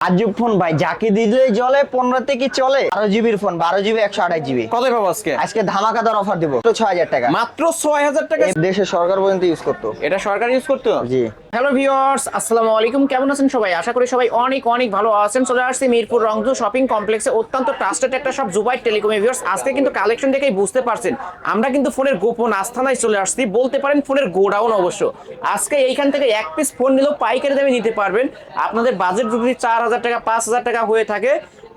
আজব ফোন ভাই যাকে দিলে চলে পনেরোতে কি চলে? বারো জিবির ফোন বারো জিবি একশো আঠাশ জিবি কত পাবো আজকে? আজকে ধামাকাদার অফার দিব। ছয় হাজার টাকা। মাত্র ছয় হাজার টাকা? দেশে দেশের সরকার পর্যন্ত ইউজ করতো। এটা সরকার ইউজ করতো? জি। হ্যালো ভিউয়ার্স আসসালামু আলাইকুম কেমন আছেন সবাই? আশা করি সবাই অনেক অনেক ভালো আছেন। চলে আসছি মিরপুর রংধু শপিং কমপ্লেক্সে অত্যন্ত ট্রাস্টেড একটা সব জুবাই টেলিকম ভিউয়ার্স আজকে কিন্তু কালেকশন দেখেই বুঝতে পারছেন। আমরা কিন্তু ফোনের গোপন আস্থানায় চলে আসছি। বলতে পারেন ফোনের গোডাউন অবশ্য। আজকে এইখান থেকে এক পিস ফোন নিলেও পাইকারি দামে নিতে পারবেন। আপনাদের বাজেট যদি চার হাজার টাকা, পাঁচ হাজার টাকা হয়ে থাকে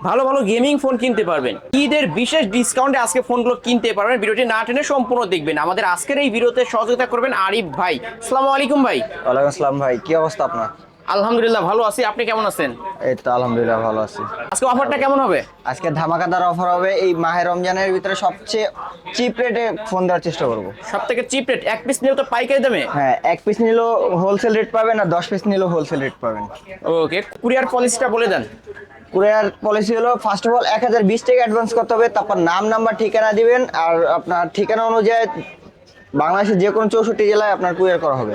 ভালো ভালো গেমিং ফোন কিনতে পারবেন। ঈদের বিশেষ ডিসকাউন্টে আজকে ফোনগুলো কিনতে পারবেন। ভিডিওটি না টেনে সম্পূর্ণ দেখবেন। আমাদের আজকের এই ভিডিওতে সহযোগিতা করবেন আরিফ ভাই। আসসালামু আলাইকুম ভাই। ওয়ালাইকুম আসসালাম ভাই। কি অবস্থা আপনার? আলহামদুলিল্লাহ ভালো আছি। আপনি কেমন আছেন? এই তো আলহামদুলিল্লাহ ভালো আছি। আজকে অফারটা কেমন হবে? আজকে ধামাকাদার অফার হবে। এই মাহে রমজানের ভিতরে সবচেয়ে চিপ রেটে ফোন দেওয়ার চেষ্টা করব। সব থেকে চিপ রেট এক পিস নিলেও তো পাইকারি দামে? হ্যাঁ এক পিস নিলেও হোলসেল রেট পাবেন আর দশ পিস নিলেও হোলসেল রেট পাবেন। ওকে কুরিয়ার পলিসিটা বলে দেন। কুরিয়ার পলিসি হলো ফার্স্ট অফ অল এক হাজার বিশ টাকা অ্যাডভান্স করতে হবে। তারপর নাম নাম্বার ঠিকানা দিবেন। আর আপনার ঠিকানা অনুযায়ী বাংলাদেশের যে কোনো চৌষট্টি জেলায় আপনার কুরিয়ার করা হবে।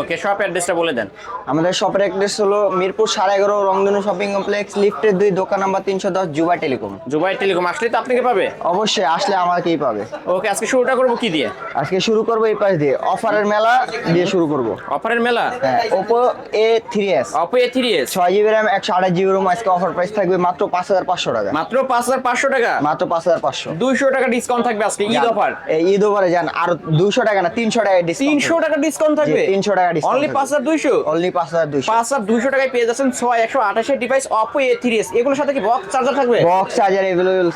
ওকে শপ অ্যাড্রেসটা বলে দেন। আমাদের শপের অ্যাড্রেস হলো মিরপুর সাড়ে এগারো রংধনু শপিং কমপ্লেক্স লিফটের দুই দোকান নাম্বার তিনশো দশ জুবাই টেলিকম। জুবাই টেলিকম আসলে তো আপনাকে পাবে? অবশ্যই আসলে আমাকেই পাবে। ওকে আজকে শুরুটা করব কি দিয়ে? আজকে শুরু করব এই পাশ দিয়ে। অফারের মেলা দিয়ে শুরু করব। অফারের মেলা? হ্যাঁ Oppo A three S Oppo A three S ছয় জিবি র্যাম একশো আঠাশ জিবি রুম আজকে অফার প্রাইস থাকবে মাত্র পাঁচ হাজার পাঁচশো টাকা। মাত্র পাঁচ হাজার পাঁচশো টাকা? মাত্র পাঁচ হাজার পাঁচশো। দুইশো টাকা ডিসকাউন্ট থাকবে আজকে ঈদ অফার। এই ঈদ ওভারে যান আরও দুশো টাকা না তিনশো টাকা তিনশো টাকা ডিসকাউন্ট থাকবে? জি, 300 টাকা অনলি অনলি টাকায় পেয়ে যাচ্ছেন ডিভাইস এগুলোর সাথে কি বক্স চার্জার থাকবে? বক্স চার্জার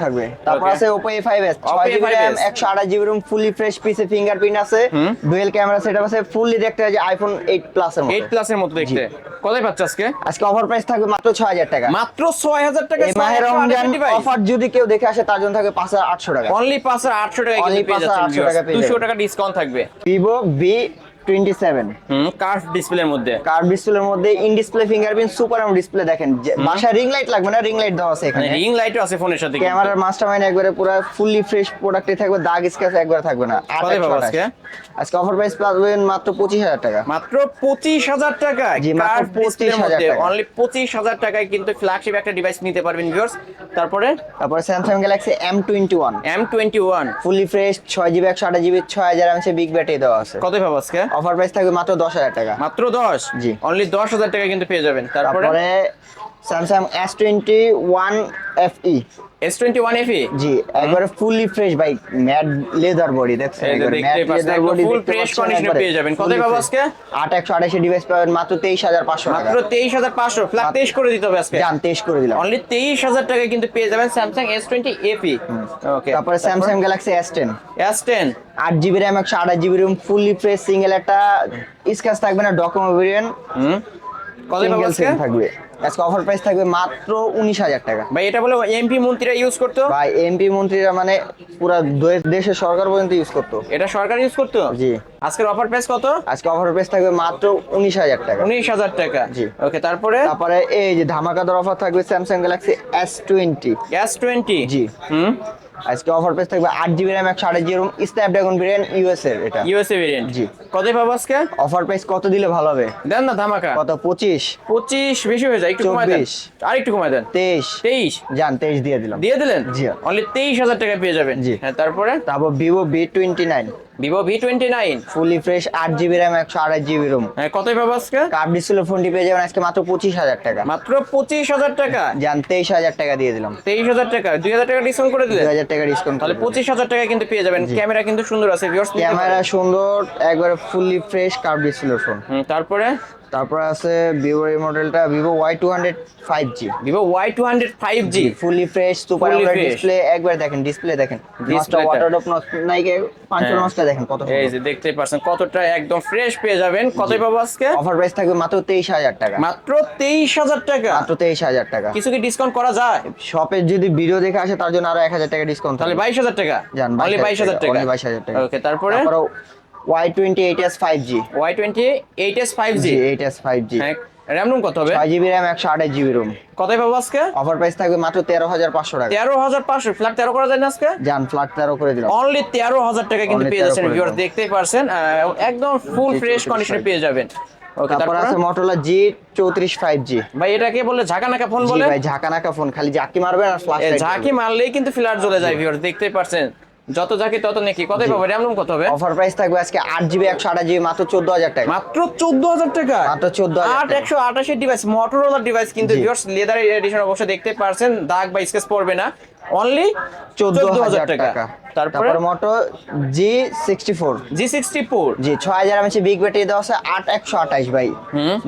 থাকবে। তারপর আছে Oppo A five S Oppo ছয় জিবি র্যাম A5s একশো আঠাশ জিবি রুম ফুলি ফ্রেশ পিসে ফিঙ্গারপ্রিন্ট আছে। ডুয়েল ক্যামেরা সেটআপ আছে ফুললি দেখতে হয় যে আইফোন এইট প্লাস এর এইট মতো প্লাসের মতো দেখতে। কোথায় পাচ্ছে আজকে? আজকে অফার প্রাইস থাকবে মাত্র ছয় হাজার টাকা। মাত্র ছয় হাজার টাকা এই মাহের রমজান অফার যদি কেউ দেখে আসে তার জন্য থাকবে পাঁচ হাজার আটশো টাকা। অনলি পাঁচ হাজার আটশো টাকা Only কিন্তু পেয়ে 5,800 টাকা যাচ্ছেন পেয়ে দুশো যাবেন। টাকা ডিসকাউন্ট থাকবে। Vivo V twenty seven hmm curve ডিসপ্লের মধ্যে। কার ডিসপ্লের মধ্যে in display fingerprint super M display দেখেন যে রিং লাইট লাগবে না রিং লাইট দেওয়া আছে এখানে। রিং লাইটও আছে ফোনের সাথে। ক্যামেরার একবারে পুরো ফুললি ফ্রেশ প্রোডাক্টে থাকবে দাগ স্ক্র্যাচ একবার থাকবে না। আট কত একশো পাবো আঠাশ। আজকে? আজকে অফার প্রাইস পাবেন মাত্র পঁচিশ হাজার টাকা। মাত্র টাকা জি, মাত্র 25,000 অনলি পঁচিশ হাজার টাকায় কিন্তু ফ্ল্যাগশিপ একটা ডিভাইস নিতে পারবেন ভিউয়ার্স তারপরে? তারপরে Samsung Galaxy M twenty one M twenty one fully fresh ছয় জিবি একশো আঠাশ জিবি ছয় হাজার এমসি বিগ ব্যাটারি দেওয়া আছে। কত পাবো আজকে? অফার প্রাইস থাকবে মাত্র দশ হাজার টাকা। মাত্র দশ? জি। অনলি দশ হাজার টাকা কিন্তু পেয়ে যাবেন। তারপরে? তারপরে Samsung S twenty one F E S twenty one F E G একবারে ফুললি ফ্রেশ ভাই ম্যাট লেদার বডি দেখছেন body full fresh condition এ একবারে, পেয়ে যাবেন। কতই পাবো। আজকে? আট একশো আঠাশি ডিভাইস পাবেন মাত্র তেইশ হাজার পাঁচশো টাকা। মাত্র তেইশ হাজার পাঁচশো ফ্ল্যাগ তেইশ করে দিতে হবে আজকে? জান তেইশ করে দিলাম। অনলি তেইশ হাজার টাকায় কিন্তু পেয়ে যাবেন Samsung S twenty F E okay তারপরে Samsung Galaxy S ten S ten আট জিবি র্যাম একশো আঠাশ GB ROM fully fresh single একটা স্ক্যাচ থাকবে না ডকুমেন্ট ভেরিয়েন্ট কত সিঙ্গেল সিম থাকবে। আজকে অফার প্রাইস থাকবে মাত্র উনিশ হাজার টাকা। ভাই এটা বলে এমপি মন্ত্রীরা ইউজ করতো? ভাই এমপি মন্ত্রীরা মানে পুরা দেশের সরকার পর্যন্ত ইউজ করতো। এটা সরকার ইউজ করতো? জি। আজকের অফার প্রাইস কত? আজকে অফার প্রাইস থাকবে মাত্র উনিশ হাজার টাকা। উনিশ হাজার টাকা। জি। ওকে তারপরে? তারপরে এই যে ধামাকাদার অফার থাকবে Samsung Galaxy S twenty S twenty জি। হুম? আজকে অফার প্রাইস থাকবে আট জিবি র্যাম একশো আঠাশ জিবি স্ন্যাপড্রাগন ভেরিয়েন্ট ইউএস এর এটা। ইউএসএ ভেরিয়েন্ট জি। কত পাবো আজকে? অফার প্রাইস কত দিলে ভালো হবে? দেন না ধামাকা। কত? পঁচিশ। পঁচিশ বেশি হয়ে যায় একটু কমায় দেন। 24 আর একটু কমায় দেন। 23 23 জান 23 দিয়ে দিলাম। দিয়ে দিলেন? জি। অনলি তেইশ হাজার টাকা পেয়ে যাবেন। জি। হ্যাঁ তারপরে? তারপর twenty nine Vivo V twenty nine fully fresh আট জিবি র্যাম একশো আড়াই জিবি রুম কত পাবো আজকে? কাপ ডিসপ্লে ফোনটি পেয়ে যাবেন আজকে মাত্র পঁচিশ হাজার টাকা। মাত্র পঁচিশ হাজার টাকা? যান তেইশ হাজার টাকা দিয়ে দিলাম। তেইশ হাজার টাকা? দুই হাজার টাকা ডিসকাউন্ট করে দুই হাজার টাকা ডিসকাউন্ট তাহলে পঁচিশ হাজার টাকা কিন্তু পেয়ে যাবেন। ক্যামেরা কিন্তু সুন্দর আছে ক্যামেরা সুন্দর একবারে ফুলি ফ্রেশ কাপ ডিসপ্লে ফোন তারপরে? তারপরে আছে ভিভো এই মডেলটা Vivo Y two hundred five G Vivo Y two hundred five G fully fresh super display একবার দেখেন ডিসপ্লে দেখেন। Display নষ্ট টা। ওয়াটার ড্রপ নাই পাঁচ হ্যাঁ। দেখেন কত এই যে দেখতেই পাচ্ছেন কতটা একদম ফ্রেশ পেয়ে যাবেন। কতই পাবো আজকে? অফার প্রাইস থাকবে মাত্র তেইশ হাজার টাকা। মাত্র তেইশ হাজার টাকা? মাত্র তেইশ হাজার টাকা। কিছু কি ডিসকাউন্ট করা যায়? শপে যদি ভিডিও দেখে আসে তার জন্য আরও এক হাজার টাকা ডিসকাউন্ট তাহলে বাইশ হাজার টাকা? যান, অনলি বাইশ হাজার টাকা। only 22,000 টাকা। ওকে তারপরে? তারপরে Y twenty eight S five G Y twenty eight S five G G eight S five G হ্যাঁ র্যাম রুম কত হবে? আঠাশ রুম কতই পাবো আজকে? অফার প্রাইস থাকবে মাত্র তেরো হাজার পাঁচশো টাকা। তেরো হাজার পাঁচশো। ফ্ল্যাট তেরো করা যায় না আজকে? যান ফ্ল্যাট তেরো করে দিলাম। অনলি তেরো হাজার টাকা কিন্তু পেয়ে যাচ্ছেন ভিউয়ার দেখতেই পারছেন একদম ফুল ফ্রেশ কন্ডিশনে পেয়ে যাবেন। ওকে তারপর আছে মোটরলা জি চৌত্রিশ ফাইভ জি ভাই এটাকে বলে ঝাঁকা নাকা ফোন জি বলে? ভাই ঝাঁকানাকা ফোন খালি জাকি মারবেন আর ফ্লাশ এ, ঝাঁকি মারলেই কিন্তু ফ্ল্যাট জ্বলে যায় ভিউয়ার দেখতেই পারছেন। যত যাকে তত নাকি। কত পাবো? র্যাম রুম কত হবে? অফার প্রাইস থাকবে আজকে আট জিবি একশো আঠাশ জিবি মাত্র চোদ্দ হাজার টাকা। মাত্র চোদ্দ হাজার টাকা? মাত্র 14,000 আট টাকা। একশো আঠাশের ডিভাইস মোটরোলা ডিভাইস কিন্তু। ভিউয়ার্স লেদার এডিশন অবশ্যই দেখতে পারছেন। দাগ বা স্কেচ পড়বে না। অনলি চোদ্দ হাজার টাকা। তারপরে? Moto G sixty four G sixty four G ছয় হাজার আমি বিগ ব্যাটারি দেওয়া আছে আট একশো আঠাশ ভাই।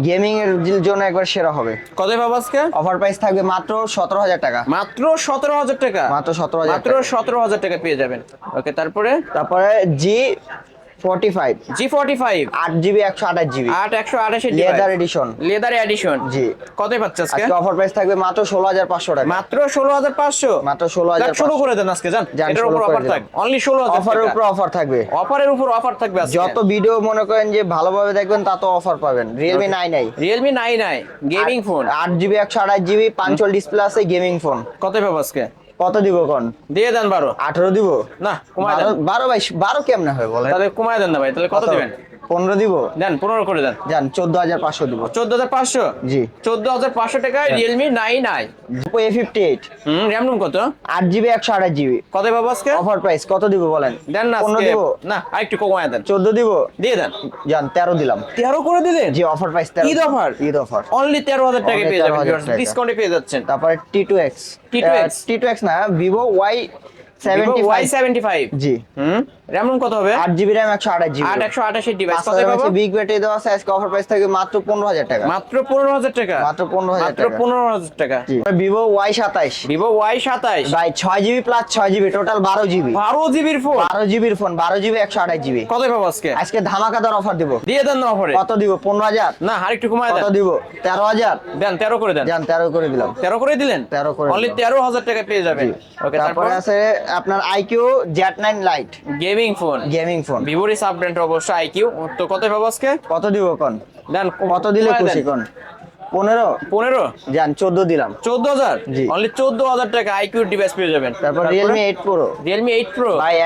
গেমিং এর জন্য একবার সেরা হবে। কত পাবো আজকে? অফার প্রাইস থাকবে মাত্র সতেরো হাজার টাকা। মাত্র সতেরো হাজার টাকা? মাত্র 17,000 মাত্র সতেরো হাজার টাকা পেয়ে যাবেন। ওকে তারপরে? তারপরে G forty five G forty five আট জিবি একশো আঠাশ জিবি আট একশো আঠাশের লেদার এডিশন লেদার এডিশন জি। কত পাচ্ছে আজকে? আজকে অফার প্রাইস থাকবে মাত্র ষোলো হাজার পাঁচশো টাকা। মাত্র ষোলো হাজার পাঁচশো? মাত্র 16,500 শুরু করে দেন আজকে জান এটার উপর অফার দিলাম। থাক। অনলি ষোলো হাজার অফারের উপর অফার থাকবে। অফারের উপর অফার থাকবে আজকে। যত ভিডিও মনে করেন যে ভালোভাবে দেখবেন তত অফার পাবেন। রিয়েলমি নাই নাই রিয়েলমি নাই নাই গেমিং ফোন আট জিবি একশো আঠাশ জিবি পাঞ্চল ডিসপ্লে আছে গেমিং ফোন কত পাবো আজকে? কত দিব কোন দিয়ে দেন বারো। আঠারো দিব? না কমায় বারো দেন। বারো বাইশ বারো কেমনে হয় বলেন? তাহলে কমায় দেন না ভাই তাহলে কত দিবেন? পনেরো দিব? দেন পনেরো করে দেন। যান চোদ্দ হাজার পাঁচশো দিব। চোদ্দ হাজার পাঁচশো? জি। চোদ্দ হাজার পাঁচশো টাকায় Realme nine i Oppo A fifty eight hmm RAM ROM কত? আট জিবি একশো আঠাশ জিবি কত পাবো আজকে? অফার প্রাইস কত দিব বলেন? দেন না পনেরো দিব? না আরেকটু কমায় দেন। চোদ্দ দিব? দিয়ে দেন। যান তেরো দিলাম। তেরো করে দিলেন? জি অফার প্রাইস তেরো। Eid offer? Eid offer only তেরো হাজার টাকা পেয়ে যাবেন 13,000 টাকা। ডিসকাউন্টে পেয়ে যাচ্ছেন। তারপরে T two X T2X? T two X না Vivo Y seventy Y seventy five G. Hmm? RAM ROM কত হবে? আট জিবি র্যাম একশো আঠাশ জিবি আট একশো ডিভাইস কত পাবো? বিগ ব্যাটারি দেওয়া আছে আজকে অফার প্রাইস থাকে মাত্র টাকা। মাত্র টাকা? মাত্র 15,000 টাকা। টাকা। ভাই প্লাস টোটাল ফোন বারো জিবির ফোন বারো জিবি একশো আঠাশ জিবি কত পাবো আজকে? আজকে ধামাকাদার অফার দিব। দিয়ে দেন না অফারে কত দিব? পনেরো হাজার? না আরেকটু কমায় কত দিব? তেরো হাজার? দেন তেরো করে দেন। যান তেরো করে দিলাম। তেরো করে দিলেন? 13 করে অনলি দিলাম। তেরো হাজার টাকা পেয়ে যাবেন। ওকে তারপর আছে আপনার iQOO Z nine lite gaming phone gaming phone ভিভোর সাব ব্র্যান্ড অবশ্য আইকিউ তো কত পাবো আজকে? কত দিব কোন? দেন কত দিলে খুশি কোন? পনেরো? পনেরো? যান চোদ্দ দিলাম। চোদ্দ হাজার? অনলি চোদ্দ হাজার টাকা আইকিউ ডিভাইস পেয়ে যাবেন। তারপর Realme eight pro Realme eight pro ভাই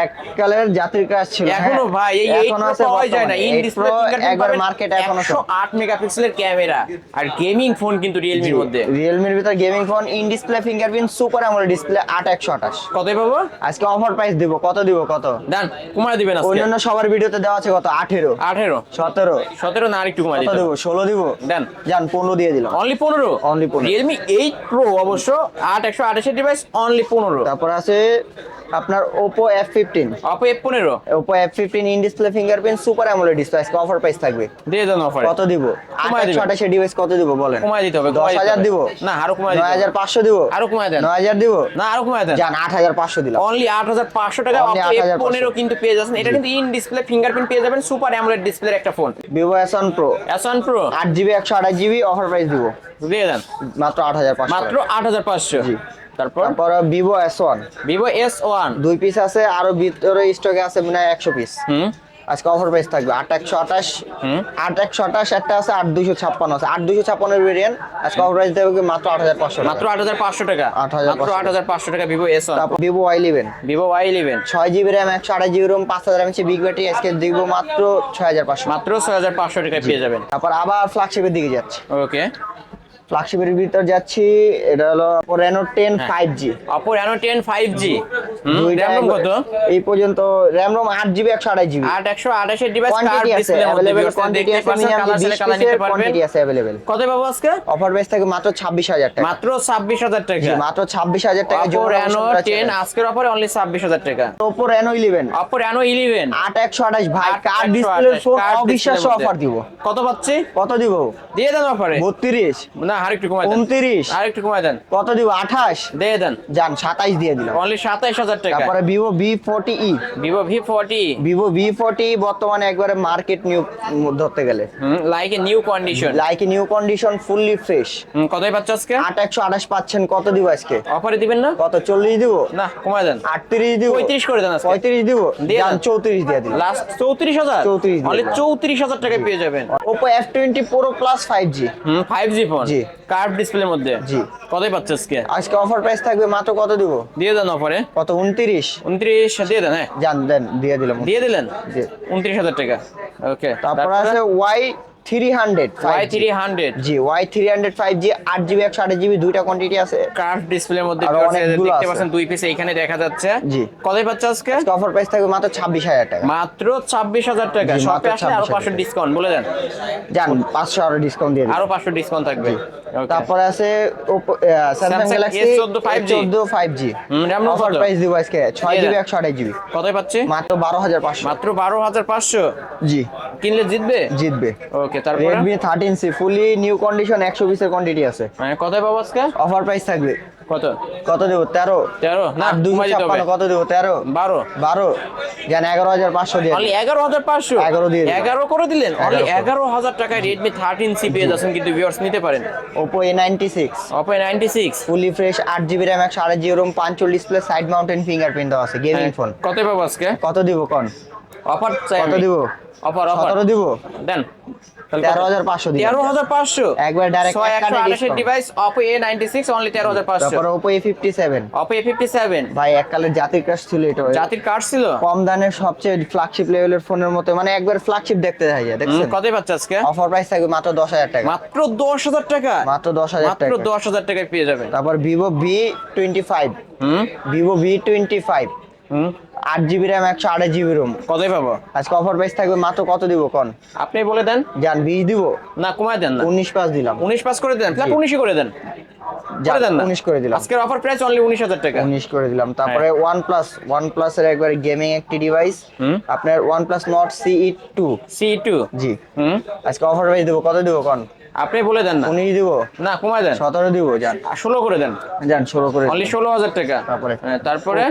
জাতির কাজ ছিল এখনও হ্যাঁ। ভাই এই এইট প্রো আছে পাওয়া যায় না। ইন ডিসপ্লে একবার মার্কেট এখনও একশো আট মেগাপিক্সেলের ক্যামেরা আর গেমিং ফোন কিন্তু রিয়েলমির মধ্যে। রিয়েলমির ভিতর gaming phone in display fingerprint super display আট একশো আঠাশ। কত পাবো? আজকে অফার প্রাইস দিব কত দিব কত? দেন কমায় দিবেন আজকে। অন্যান্য সবার ভিডিওতে দেওয়া আছে কত? আঠেরো। আঠেরো। সতেরো। সতেরো না আরেকটু কমায় দিব? ষোলো দিব। দেন। যান পনেরো দিয়ে দিলাম। অনলি পনেরো? Only 15 রিয়েলমি এইট প্রো অবশ্য আট একশো আঠাশের ডিভাইস অনলি পনেরো। তারপর আছে আপনার in display fingerprint super AMOLED display আজকে অফার প্রাইস থাকবে। দিয়ে দেন অফারে কত দিব? আট কমায় একশো দিবেন। আঠাশের ডিভাইস কত দিব বলেন? কমায় দিতে হবে দশ কমায় দিতে হাজার হবে। দিব। না আরও কমায় হাজার পাঁচশো দিব। আরও কমায় দেন। নয় হাজার দিব। না আরও কমায় দেন। যান আট হাজার পাঁচশো দিলাম। অনলি আট হাজার পাঁচশো টাকা Only অপো এফ 8,500 পনেরো কিন্তু পেয়ে যাচ্ছেন। এটা কিন্তু ইন ডিসপ্লে ফিঙ্গারপ্রিন্ট পেয়ে যাবেন সুপার অ্যামোলেড ডিসপ্লের একটা ফোন প্রো অ্যাসন প্রো আট জিবি একশো আঠাশ জিবি অফার প্রাইস দিব। দিয়ে দেন। মাত্র আট হাজার পাঁচশো মাত্র আট হাজার পাঁচশো। তারপর? তারপর Vivo S one Vivo S one দুই পিস আছে আরও ভিতরে স্টকে আছে মানে একশো পিস হুম। আজকে অফার প্রাইস থাকবে আট একশো আঠাশ। হুম। আট একশো আঠাশ একটা আছে আট দুইশো ছাপ্পান্ন আছে। আট দুইশো ছাপ্পান্নের ভেরিয়েন্ট আজকে অফার প্রাইস দেবে মাত্র আট হাজার পাঁচশো মাত্র আট হাজার পাঁচশো টাকা। 8,500 মাত্র আট হাজার পাঁচশো টাকা ভিভো এস তারপর Vivo Y eleven Vivo Y eleven ছয় জিবি র্যাম একশো আঠাশ জিবি রোম পাঁচ হাজার এমএচি বিগ ব্যাটারি আজকে দিব মাত্র ছয় হাজার পাঁচশো। মাত্র ছয় হাজার পাঁচশো টাকায় পেয়ে যাবেন। তারপর আবার ফ্ল্যাগশিপের দিকে যাচ্ছে। ওকে ফ্ল্যাগশিপের ভিতর যাচ্ছি এটা হলো Reno ten. Five G Oppo Reno ten five G RAM কত? এই পর্যন্ত র্যাম রোম আট জিবি একশো আঠাশ জিবি আট একশো আঠাশের ডিভাইস কোয়ান্টিটি আছে অ্যাভেলেবেল কোয়ান্টিটি আছে মিনিমাম বিশ পিসের কোয়ান্টিটি আছে অ্যাভেলেবেল কত পাবো আজকে? অফার প্রাইস থাকে মাত্র ছাব্বিশ হাজার টাকা। মাত্র ছাব্বিশ হাজার টাকা। মাত্র ছাব্বিশ হাজার টাকা অপো রেনো টেন আজকের অফারে অনলি ছাব্বিশ হাজার টাকা। Oppo Reno eleven Oppo Reno eleven আট একশো আঠাশ ভাই কার্ড ডিসপ্লের ফোন অবিশ্বাস্য অফার দিব। কত পাচ্ছি? কত দিব? দিয়ে দেন অফারে বত্রিশ। না আরেকটু কমায় দেন। উনত্রিশ। আরেকটু কমায় দেন। কত দিব? আঠাশ। দিয়ে দেন। যান সাতাইশ দিয়ে দিলাম। অনলি সাতাইশ হাজার টাকা। তারপরে forty E Vivo V forty Vivo B forty বর্তমানে একবারে মার্কেট নিউ ধরতে গেলে। Like a new condition like new condition fully fresh কতই পাচ্ছ আজকে? আট একশো আঠাশ পাচ্ছেন কত দিব আজকে? অফারে দিবেন না? কত চল্লিশ দিব? না কমায় দেন। আটত্রিশ দিব। পঁয়ত্রিশ করে দেন আজকে। পঁয়ত্রিশ দিব। দিয়ে যান দেন। চৌত্রিশ দিয়ে দিলাম। লাস্ট চৌত্রিশ হাজার? 34 দিয়ে অনলি দাও। চৌত্রিশ হাজার টাকায় পেয়ে যাবেন। Twenty pro plus five G hmm five G phone জি। কার্ভ ডিসপ্লের মধ্যে? জি। কতই পাচ্ছ আজকে? আজকে অফার প্রাইস থাকবে মাত্র কত দিব? দিয়ে দেন অফারে কত? উনত্রিশ। উনত্রিশ দিয়ে দেন হ্যাঁ। জান দেন দিয়ে দিলাম। দিয়ে দিলেন? জি। উনত্রিশ হাজার টাকা। ওকে তারপর আছে Y three hundred Y three hundred G Y three hundred five G আট জিবি একশো আট জিবি দুইটা কোয়ান্টিটি আছে। কার্ভ ডিসপ্লের মধ্যে দেখতে পাচ্ছেন দুই পিস এখানে দেখা যাচ্ছে। জি। কতই পাচ্ছে আজকে? অফার প্রাইস থাকবে মাত্র ছাব্বিশ হাজার টাকা। মাত্র ছাব্বিশ হাজার টাকা। শপে আসলে আরও পাঁচশো ডিসকাউন্ট বলে দেন। জান পাঁচশো আরও ডিসকাউন্ট দিয়ে আরও পাঁচশো ডিসকাউন্ট থাকবে. তারপরে আছে স্যামসাং গ্যালাক্সি S14 5G চোদ্দ ফাইভ জি অফার প্রাইস দিব আজকে ছয় জিবি একশো আঠাশ জিবি কতই পাচ্ছে? মাত্র বারো হাজার পাঁচশো। মাত্র বারো হাজার পাঁচশো? জি। কিনলে জিতবে? জিতবে। ওকে তারপরে? Redmi thirteen C fully new condition একশো পিসের কোয়ান্টিটি আছে। মানে কতই পাবো আজকে? অফার প্রাইস থাকবে। কত? কত দেবো? তেরো। তেরো? না আর দুশো কমাই দিতে হবে। ছাপ্পান্ন কত দেবো? তেরো। বারো। বারো। জান এগারো হাজার পাঁচশো দিয়ে অনলি এগারো হাজার পাঁচশো? 11 দিয়ে দিন। এগারো করে দিলেন? অনলি 11 এগারো হাজার টাকায় রেডমি থার্টিন সি পেয়ে যাচ্ছেন কিন্তু ভিউয়ার্স নিতে পারেন। Six Oppo ninety six fully fresh আট জিবি র্যাম একশো আড়াই জিবি রোম পাঁচচল ডিসপ্লে সাইড মাউন্টেন ফিঙ্গারপ্রিন্ট দেওয়া আছে গেমিং ফোন কত পাবো আজকে? কত দিব কোন? অফার চাই কত দিব? অফার অফার দিব? দেন। তেরো হাজার পাঁচশো দিব তেরো হাজার পাঁচশো? একবার direct ছয় এক একশো কাটে আঠাশের discount। Device Oppo A ninety six only তেরো হাজার পাঁচশো। তারপরে সেভেন অপো ফিফটি সেভেন ভাই এককালের জাতির ক্রাশ ছিল এটা। জাতির কার্ড ছিল? কম দানের সবচেয়ে ফ্ল্যাগশিপ লেভেলের ফোনের মতো মানে একবার ফ্ল্যাগশিপ দেখতে দেখা যায় দেখছেন? কত পাচ্ছে আজকে? অফার প্রাইস থাকবে মাত্র দশ হাজার টাকা। মাত্র দশ হাজার টাকা? মাত্র দশ হাজার মাত্র টাকা। দশ হাজার টাকায় পেয়ে যাবেন। তারপর twenty five hmm? Vivo V twenty five hmm? আট জিবি র্যাম একশো আঠাশ জিবি রোম কতই পাবো? আজকে অফার প্রাইস থাকবে মাত্র কত দিব কোন? আপনি বলে দেন। যান বিশ দিব। না কমায় দেন না। উনিশ পাঁচ দিলাম। উনিশ পাস করে দেন ফ্ল্যাট। উনিশই করে দেন। যান, করে দেন না। 19 করে দিলাম। আজকের অফার প্রাইস অনলি উনিশ হাজার টাকা। উনিশ করে দিলাম। তারপরে ওয়ান প্লাস ওয়ান প্লাস এর একবার গেমিং একটি ডিভাইস আপনার one plus Nord CE two C two G. আজকে অফার প্রাইস দেবো কত দিব কোন? আপনি বলে দেন না। উনিশ দিব। না কমায় দেন। সতেরো দিব যান। ষোলো করে দেন। যান ষোলো করে অনলি ষোলো হাজার টাকা। তারপরে? হ্যাঁ, তারপরে?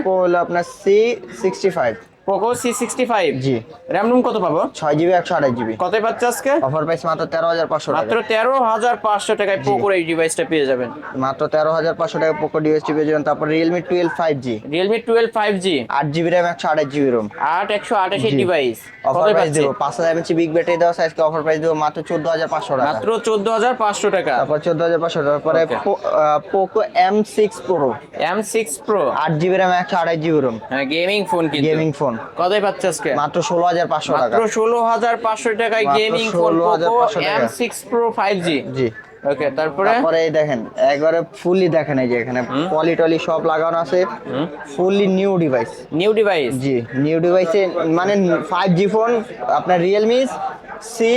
আপনার C sixty five Poco C sixty five G. RAM ROM কত পাবো? ছয় জিবি একশো আঠাশ জিবি কত পাচ্ছে আজকে? অফার প্রাইস মাত্র তেরো হাজার পাঁচশো মাত্র টাকা তেরো হাজার পাঁচশো টাকায় পোকোর এই ডিভাইসটা পেয়ে যাবেন। মাত্র তেরো হাজার পাঁচশো টাকা পোকো ডিএসটি পেয়ে যাবেন। তারপর Realme twelve five G Realme twelve five G আট জিবি র্যাম একশো আঠাশ জিবি রোম আট একশো আঠাশের জি। ডিভাইস অফার প্রাইস দেবো? পাঁচ হাজার এমএচি বিগ ব্যাটারি দেওয়া সাইজকে অফার প্রাইস দেবো মাত্র চোদ্দ হাজার পাঁচশো টাকা। মাত্র চোদ্দ হাজার পাঁচশো টাকা। তারপর চোদ্দ হাজার পাঁচশো তারপরে Okay. Poco M six pro M six pro আট জিবি র্যাম একশো আঠাশ GB ROM gaming phone gaming phone কতই পাচ্ছে আজকে? মাত্র ষোলো হাজার পাঁচশো টাকা। মাত্র ষোলো হাজার পাঁচশো টাকায় গেমিং ফোন 16,500 টাকা। M six pro five G G. Okay তারপরে? তারপরে এই দেখেন একবারে ফুললি দেখেন এই যে এখানে পলি টলি সব লাগানো আছে। Fully new device new device G new ডিভাইসে মানে ফাইভ জি ফোন আপনার Realme C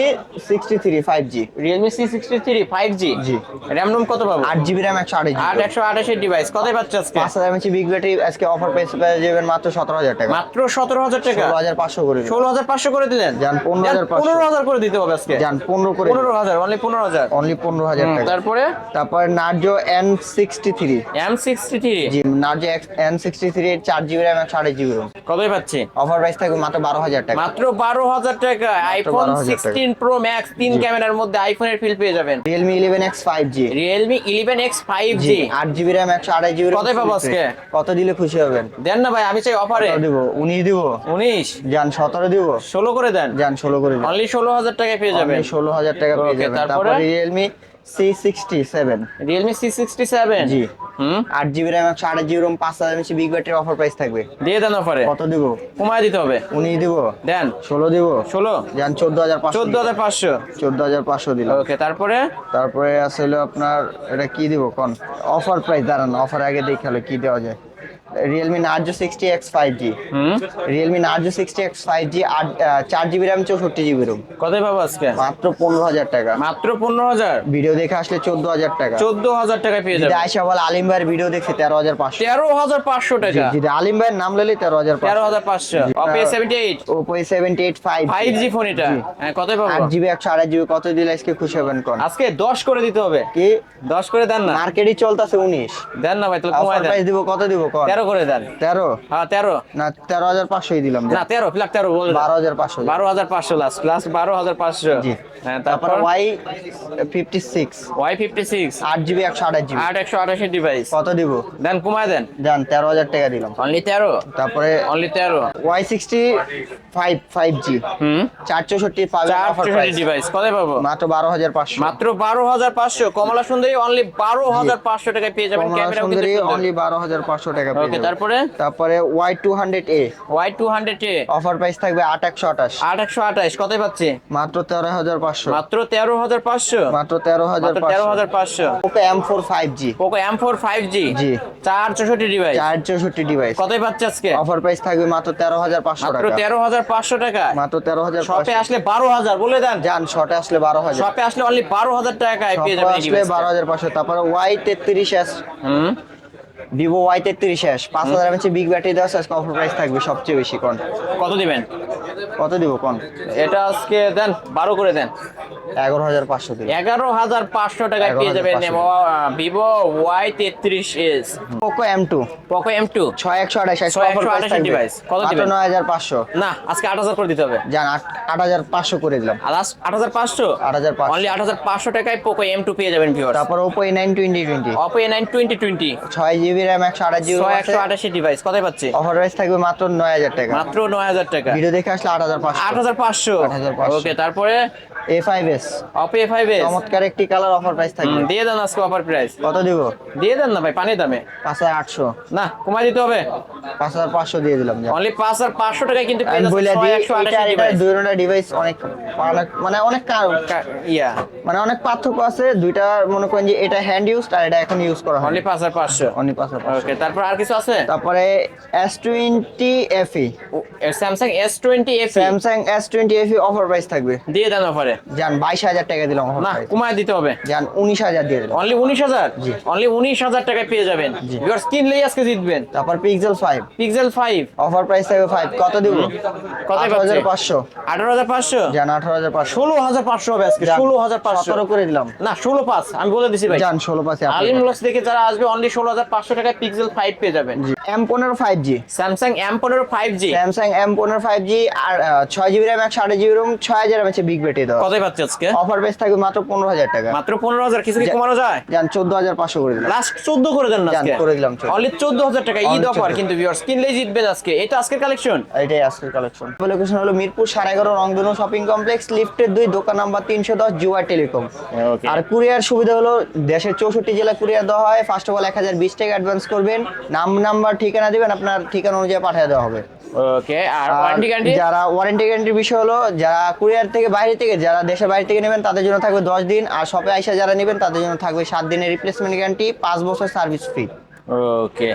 sixty three five G Realme C sixty three five G. G. RAM ROM কত পাবো? আট জিবি র্যাম একশো আঠাশ আট একশো আঠাশের ডিভাইস কতই পাচ্ছে আজকে? পাঁচ হাজার এমএচি বিগ ব্যাটারি আজকে অফার পেয়ে যাবেন মাত্র সতেরো হাজার টাকা। মাত্র সতেরো হাজার টাকা? ষোলো হাজার পাঁচশো করে। ষোলো হাজার পাঁচশো করে দিলেন? যান, 15,500 পনেরো হাজার করে দিতে হবে আজকে। যান পনেরো করে পনেরো হাজার অনলি পনেরো হাজার? অনলি পনেরো হাজার। টাকা। তারপরে? তারপরে Narzo N sixty three M sixty three G Narzo N sixty three চার জিবি র্যাম একশো আঠাশ জিবি রোম কতই পাচ্ছি? অফার প্রাইস থাকবে মাত্র বারো হাজার টাকা। মাত্র বারো হাজার টাকা। আইফোন সিক্সটিন প্রো ম্যাক্স তিন ক্যামেরার মধ্যে আইফোনের ফিল পেয়ে যাবেন। Realme eleven X five G Realme eleven X five G আট জিবি র্যাম একশো আঠাশ জিবি কতই পাবো আজকে? কত দিলে খুশি হবেন? দেন না ভাই আমি চাই অফারে কত দিব উনিশ দিব। উনিশ? যান সতেরো দিব। ষোলো করে দেন। যান ষোলো করে দিন। অনলি ষোলো হাজার টাকায় পেয়ে যাবেন। ষোলো হাজার টাকা পেয়ে যাবেন? তারপরে? Realme G. Hmm? GB big battery offer price থাকবে। দিয়ে দেন অফারে কত দিব? কমায় দিতে হবে। দিব। দেন। ষোলো দিব। ষোলো? দেন দিলাম। ওকে তারপরে? তারপরে আসলে আপনার এটা কি দিব? কোন? অফার প্রাইস দাঁড়ান অফার আগে দেখালে কি দেওয়া যায়। Realme Narzo sixty X five G Realme Narzo sixty X five G আট চার জিবি র্যাম চৌষট্টি জিবি রোম কতই পাবো আজকে? মাত্র পনেরো হাজার টাকা। মাত্র পনেরো হাজার? ভিডিও দেখে আসলে চোদ্দ হাজার টাকা। চোদ্দ হাজার টাকায় পেয়ে যাবে। আয়সা বলে আলিম ভাইয়ের ভিডিও দেখছি তেরো হাজার পাঁচশো। তেরো হাজার পাঁচশো টাকা। যদি আলিম ভাইয়ের নাম লেলে তেরো হাজার তেরো হাজার পাঁচশো। Oppo seventy eight Oppo seventy eight five five G phone এটা। হ্যাঁ কতই আট জিবি একশো আড়াই জিবি কত দিলে আজকে খুশি হবেন কোন? আজকে দশ করে দিতে হবে। কি? দশ করে দেন না। মার্কেটই চলতেছে উনিশ। দেন না ভাই তাহলে কমায় দেন। দিব কত দিব তেরো করে দেন। তেরো? হ্যাঁ তেরো। না তেরো হাজার পাঁচশোই দিলাম না তেরো ফিলাক তেরো বলে বারো হাজার পাঁচশো। বারো হাজার পাঁচশো লাস্ট লাস্ট বারো হাজার পাঁচশো। হ্যাঁ তারপর Y fifty six Y fifty six আট জিবি একশো আঠাশ জিবি আট একশো আঠাশের ডিভাইস কত দিব? দেন কমায় দেন। দেন তেরো হাজার টাকা দিলাম। অনলি তেরো? তারপরে অনলি তেরো। Y sixty five five G hmm? চার চৌষট্টি চার। ডিভাইস কত পাবো? মাত্র বারো হাজার পাঁচশো। মাত্র বারো হাজার পাঁচশো। কমলা সুন্দরী অনলি বারো হাজার পাঁচশো টাকায় পেয়ে যাবেন ক্যামেরা সুন্দরী অনলি বারো হাজার পাঁচশো টাকা পেয়ে ওকে তারপরে? তারপরে Y two hundred A Y two hundred A offer price থাকবে আট একশো আঠাশ। আট একশো আঠাশ কত পাচ্ছে? মাত্র তেরো হাজার পাঁচশো। মাত্র তেরো হাজার পাঁচশো। মাত্র তেরো হাজার মাত্র তেরো হাজার পাঁচশো। Oppo M four five G Poco M four five G G. চার চৌষট্টি ডিভাইস চার চৌষট্টি ডিভাইস কতই পাচ্ছে আজকে? অফার প্রাইস থাকবে মাত্র তেরো হাজার পাঁচশো মাত্র টাকা। তেরো হাজার পাঁচশো টাকা। মাত্র তেরো হাজার শপে আসলে বারো হাজার বলে দেন। যান শর্টে আসলে বারো হাজার। শপে আসলে অনলি বারো হাজার টাকায় পেয়ে যাবেন আসলে হাজার পাঁচশো। তারপরে ওয়াই তেত্রিশ এস হুম? ভিভো ওয়াই তেত্রিশ এস পাঁচ হাজার এমএচি বিগ ব্যাটারি দেওয়া আছে, প্রাইস থাকবে সবচেয়ে বেশি কোন কত দিবেন? কত দিব কোন? এটা আজকে দেন বারো করে দেন। এগারো হাজার পাঁচশো এগারো হাজার পাঁচশো টাকায় পেয়ে যাবেন 11,500 ভিভো ওয়াই তেত্রিশ S Poco M two Poco M two ছয় একশো আঠাশ। কত দিবেন? নয় হাজার পাঁচশো। না আজকে আট হাজার করে দিতে হবে। যান আট আট হাজার পাঁচশো করে দিলাম। আট হাজার পাঁচশো? 8,500 অনলি আট হাজার পাঁচশো টাকায় পোকো এম টু পেয়ে যাবেন ভিউয়ার তারপর Oppo A nine twenty twenty Oppo A nine twenty twenty ছয় জিবি র্যাম একশো আঠাশ জিবি একশো আঠাশি ডিভাইস কত পাচ্ছে? অফার প্রাইস থাকবে মাত্র নয় হাজার টাকা। মাত্র নয় হাজার টাকা। ভিডিও দেখে আসলে আট হাজার পাঁচশো। আট হাজার পাঁচশো। 8,500 ওকে তারপরে? অপো চমৎকার একটি কালার অফার প্রাইস থাকবে। দিয়ে দেন আজকে অফার প্রাইস কত দিব? দিয়ে দেন না ভাই পানি দামে। পাঁচ হাজার আটশো। না কমাই দিতে হবে। পাঁচ হাজার পাঁচশো দিয়ে দিলাম অনলি টাকায় কিন্তু পেয়ে যাচ্ছে দিই ডিভাইস অনেক মানে অনেক ইয়া। মানে অনেক পার্থক্য আছে দুইটা মনে করেন যে এটা হ্যান্ড ইউজ আর এটা এখন ইউজ করা হয়। অনলি। ওকে তারপর আর কিছু আছে? তারপরে S twenty FE Samsung S twenty F Samsung S twenty FE offer price থাকবে। দিয়ে দেন অফারে যান বাইশ হাজার টাকা দিলাম অফার না কমায় দিতে হবে। যান উনিশ হাজার দিয়ে দিলাম। অনলি উনিশ হাজার? জি। অনলি উনিশ হাজার টাকায় পেয়ে যাবেন। জি। ভিউয়ার্স কিনলেই আজকে জিতবেন। তারপর Pixel five Pixel five offer price থাকবে ফাইভ কত দিব? কত আঠারো হাজার পাঁচশো। আঠারো হাজার পাঁচশো? যান আঠারো হাজার পাঁচশো। ষোলো হাজার পাঁচশো হবে আজকে। যান, ষোলো হাজার পাঁচশো। সতেরো করে দিলাম। না ষোলো পাঁচ। আমি বলে দিছি ভাই। যান ষোলো পাঁচে আলিম লস দেখে যারা আসবে অনলি ষোলো হাজার পাঁচশো টাকায় পিক্সেল ফাইভ পেয়ে যাবেন। এম পনেরো ফাইভ জি স্যামসাং এম পনেরো ফাইভ জি স্যামসাং এম পনেরো ফাইভ জি আর আহ, ছয় জিবি র্যাম একশো আঠাশ জিবি রুম ছয় হাজার এমএচে বিগ ব্যাটারি দেওয়া পাচ্ছে আজকে? অফার প্রাইস থাকবে মাত্র পনেরো হাজার টাকা। মাত্র পনেরো হাজার কিছু কি কমানো যায়? যান চোদ্দ হাজার পাঁচশো করে দিলাম। লাস্ট চোদ্দ করে দেন না করে দিলাম, চোদ্দ। অনলি চোদ্দ হাজার টাকা ঈদ অফার কিন্তু ভিউয়ার্স কিনলেই জিতবেন আজকে। এটা আজকের কালেকশন এটাই আজকের কালেকশন লোকেশন হলো মিরপুর সাড়ে এগারো রংধনু শপিং কমপ্লেক্স লিফটের দুই দোকান নাম্বার তিনশো দশ জুয়ার টেলিকম। আর কুরিয়ার সুবিধা হলো দেশের চৌষট্টি জেলায় কুরিয়ার দেওয়া হয়। ফার্স্ট অফ অল এক হাজার বিশ টাকা অ্যাডভান্স করবেন। নাম নাম্বার ঠিকানা দিবেন আপনার ঠিকানা অনুযায়ী পাঠিয়ে দেওয়া হবে। ওকে আর আর ওয়ারেন্টি গ্যারান্টি যারা ওয়ারেন্টি গ্যারান্টির বিষয় হলো যারা কুরিয়ার থেকে বাইরে থেকে যারা দেশের বাইরে থেকে নেবেন তাদের জন্য থাকবে দশ দিন। আর শপে আইসা যারা নেবেন তাদের জন্য থাকবে সাত দিনের রিপ্লেসমেন্ট গ্যারান্টি পাঁচ বছর সার্ভিস ফ্রি ওকে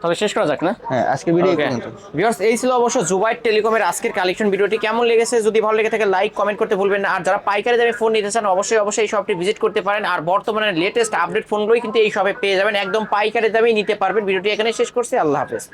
তাহলে শেষ করা যাক না? হ্যাঁ আজকে ভিডিও. পর্যন্ত। Viewers, এই ছিল অবশ্য জুবাইট টেলিকমের আজকের কালেকশন ভিডিওটি কেমন লেগেছে যদি ভালো লেগে থাকে লাইক কমেন্ট করতে ভুলবেন না। আর যারা পাইকারি দামে ফোন নিতে চান অবশ্যই অবশ্যই এই শপটি ভিজিট করতে পারেন। আর বর্তমানে লেটেস্ট আপডেট ফোনগুলোই কিন্তু এই শপে পেয়ে যাবেন। একদম পাইকারি দামেই নিতে পারবেন। ভিডিওটি এখানে শেষ করছি। আল্লাহ হাফেজ।